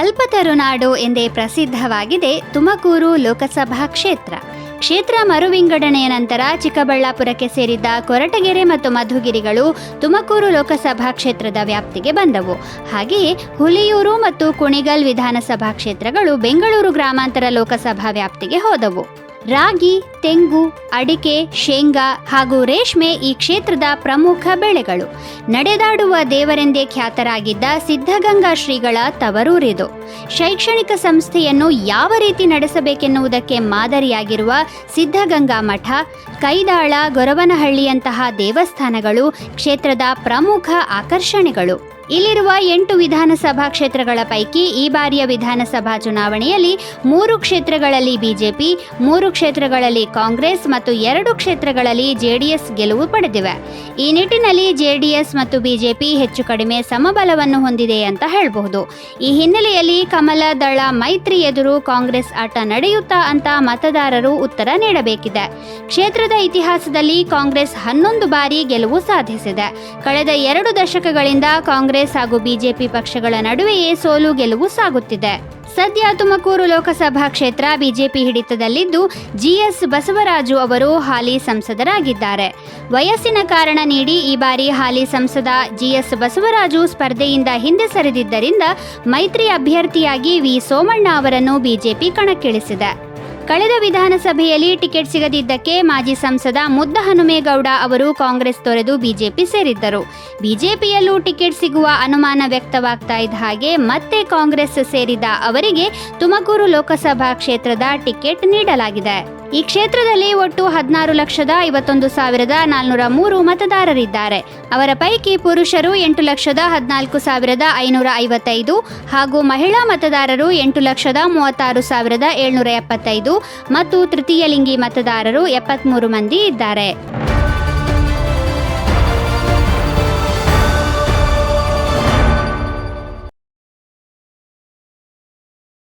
ಕಲ್ಪತರುನಾಡು ಎಂದೇ ಪ್ರಸಿದ್ಧವಾಗಿದೆ ತುಮಕೂರು ಲೋಕಸಭಾ ಕ್ಷೇತ್ರ. ಕ್ಷೇತ್ರ ಮರುವಿಂಗಡಣೆಯ ನಂತರ ಚಿಕ್ಕಬಳ್ಳಾಪುರಕ್ಕೆ ಸೇರಿದ್ದ ಕೊರಟಗೆರೆ ಮತ್ತು ಮಧುಗಿರಿಗಳು ತುಮಕೂರು ಲೋಕಸಭಾ ಕ್ಷೇತ್ರದ ವ್ಯಾಪ್ತಿಗೆ ಬಂದವು. ಹಾಗೆಯೇ ಹುಲಿಯೂರು ಮತ್ತು ಕುಣಿಗಲ್ ವಿಧಾನಸಭಾ ಕ್ಷೇತ್ರಗಳು ಬೆಂಗಳೂರು ಗ್ರಾಮಾಂತರ ಲೋಕಸಭಾ ವ್ಯಾಪ್ತಿಗೆ ಹೋದವು. ರಾಗಿ, ತೆಂಗು, ಅಡಿಕೆ, ಶೇಂಗಾ ಹಾಗೂ ರೇಷ್ಮೆ ಈ ಕ್ಷೇತ್ರದ ಪ್ರಮುಖ ಬೆಳೆಗಳು. ನಡೆದಾಡುವ ದೇವರೆಂದೇ ಖ್ಯಾತರಾಗಿದ್ದ ಸಿದ್ಧಗಂಗಾ ಶ್ರೀಗಳ ತವರೂರಿದು. ಶೈಕ್ಷಣಿಕ ಸಂಸ್ಥೆಯನ್ನು ಯಾವ ರೀತಿ ನಡೆಸಬೇಕೆನ್ನುವುದಕ್ಕೆ ಮಾದರಿಯಾಗಿರುವ ಸಿದ್ಧಗಂಗಾ ಮಠ, ಕೈದಾಳ, ಗೊರವನಹಳ್ಳಿಯಂತಹ ದೇವಸ್ಥಾನಗಳು ಕ್ಷೇತ್ರದ ಪ್ರಮುಖ ಆಕರ್ಷಣೆಗಳು. ಇಲ್ಲಿರುವ ಎಂಟು ವಿಧಾನಸಭಾ ಕ್ಷೇತ್ರಗಳ ಪೈಕಿ ಈ ಬಾರಿಯ ವಿಧಾನಸಭಾ ಚುನಾವಣೆಯಲ್ಲಿ ಮೂರು ಕ್ಷೇತ್ರಗಳಲ್ಲಿ ಬಿಜೆಪಿ, ಮೂರು ಕ್ಷೇತ್ರಗಳಲ್ಲಿ ಕಾಂಗ್ರೆಸ್ ಮತ್ತು ಎರಡು ಕ್ಷೇತ್ರಗಳಲ್ಲಿ ಜೆಡಿಎಸ್ ಗೆಲುವು ಪಡೆದಿವೆ. ಈ ನಿಟ್ಟಿನಲ್ಲಿ ಜೆಡಿಎಸ್ ಮತ್ತು ಬಿಜೆಪಿ ಹೆಚ್ಚು ಕಡಿಮೆ ಸಮಬಲವನ್ನು ಹೊಂದಿದೆ ಅಂತ ಹೇಳಬಹುದು. ಈ ಹಿನ್ನೆಲೆಯಲ್ಲಿ ಕಮಲ ದಳ ಮೈತ್ರಿ ಎದುರು ಕಾಂಗ್ರೆಸ್ ಆಟ ನಡೆಯುತ್ತಾ ಅಂತ ಮತದಾರರು ಉತ್ತರ ನೀಡಬೇಕಿದೆ. ಕ್ಷೇತ್ರದ ಇತಿಹಾಸದಲ್ಲಿ ಕಾಂಗ್ರೆಸ್ ಹನ್ನೊಂದು ಬಾರಿ ಗೆಲುವು ಸಾಧಿಸಿದೆ. ಕಳೆದ ಎರಡು ದಶಕಗಳಿಂದ ಕಾಂಗ್ರೆಸ್ ಹಾಗೂ ಬಿಜೆಪಿ ಪಕ್ಷಗಳ ನಡುವೆಯೇ ಸೋಲು ಗೆಲುವು ಸಾಗುತ್ತಿದೆ. ಸದ್ಯ ತುಮಕೂರು ಲೋಕಸಭಾ ಕ್ಷೇತ್ರ ಬಿಜೆಪಿ ಹಿಡಿತದಲ್ಲಿದ್ದು ಜಿಎಸ್ ಬಸವರಾಜು ಅವರು ಹಾಲಿ ಸಂಸದರಾಗಿದ್ದಾರೆ. ವಯಸ್ಸಿನ ಕಾರಣ ನೀಡಿ ಈ ಬಾರಿ ಹಾಲಿ ಸಂಸದ ಜಿಎಸ್ ಬಸವರಾಜು ಸ್ಪರ್ಧೆಯಿಂದ ಹಿಂದೆ ಸರಿದಿದ್ದರಿಂದ ಮೈತ್ರಿ ಅಭ್ಯರ್ಥಿಯಾಗಿ ವಿ ಸೋಮಣ್ಣ ಅವರನ್ನು ಬಿಜೆಪಿ ಕಣಕ್ಕಿಳಿಸಿದೆ. ಕಳೆದ ವಿಧಾನಸಭೆಯಲ್ಲಿ ಟಿಕೆಟ್ ಸಿಗದಿದ್ದಕ್ಕೆ ಮಾಜಿ ಸಂಸದ ಮುದ್ದ ಹನುಮೇಗೌಡ ಅವರು ಕಾಂಗ್ರೆಸ್ ತೊರೆದು ಬಿಜೆಪಿ ಸೇರಿದ್ದರು. ಬಿಜೆಪಿಯಲ್ಲೂ ಟಿಕೆಟ್ ಸಿಗುವ ಅನುಮಾನ ವ್ಯಕ್ತವಾಗ್ತಾ ಇದ್ದ ಹಾಗೆ ಮತ್ತೆ ಕಾಂಗ್ರೆಸ್ ಸೇರಿದ ಅವರಿಗೆ ತುಮಕೂರು ಲೋಕಸಭಾ ಕ್ಷೇತ್ರದ ಟಿಕೆಟ್ ನೀಡಲಾಗಿದೆ. ಈ ಕ್ಷೇತ್ರದಲ್ಲಿ ಒಟ್ಟು ಹದಿನಾರು ಲಕ್ಷದ ಐವತ್ತೊಂದು ಸಾವಿರದ ನಾಲ್ನೂರ ಮೂರು ಮತದಾರರಿದ್ದಾರೆ. ಅವರ ಪೈಕಿ ಪುರುಷರು ಎಂಟು ಲಕ್ಷದ ಹದಿನಾಲ್ಕು ಸಾವಿರದ ಐನೂರ ಐವತ್ತೈದು ಹಾಗೂ ಮಹಿಳಾ ಮತದಾರರು ಎಂಟು ಲಕ್ಷದ ಮೂವತ್ತಾರು ಸಾವಿರದ ಏಳ್ನೂರ ಎಪ್ಪತ್ತೈದು ಮತ್ತು ತೃತೀಯ ಲಿಂಗಿ ಮತದಾರರು ಎಪ್ಪತ್ಮೂರು ಮಂದಿ ಇದ್ದಾರೆ.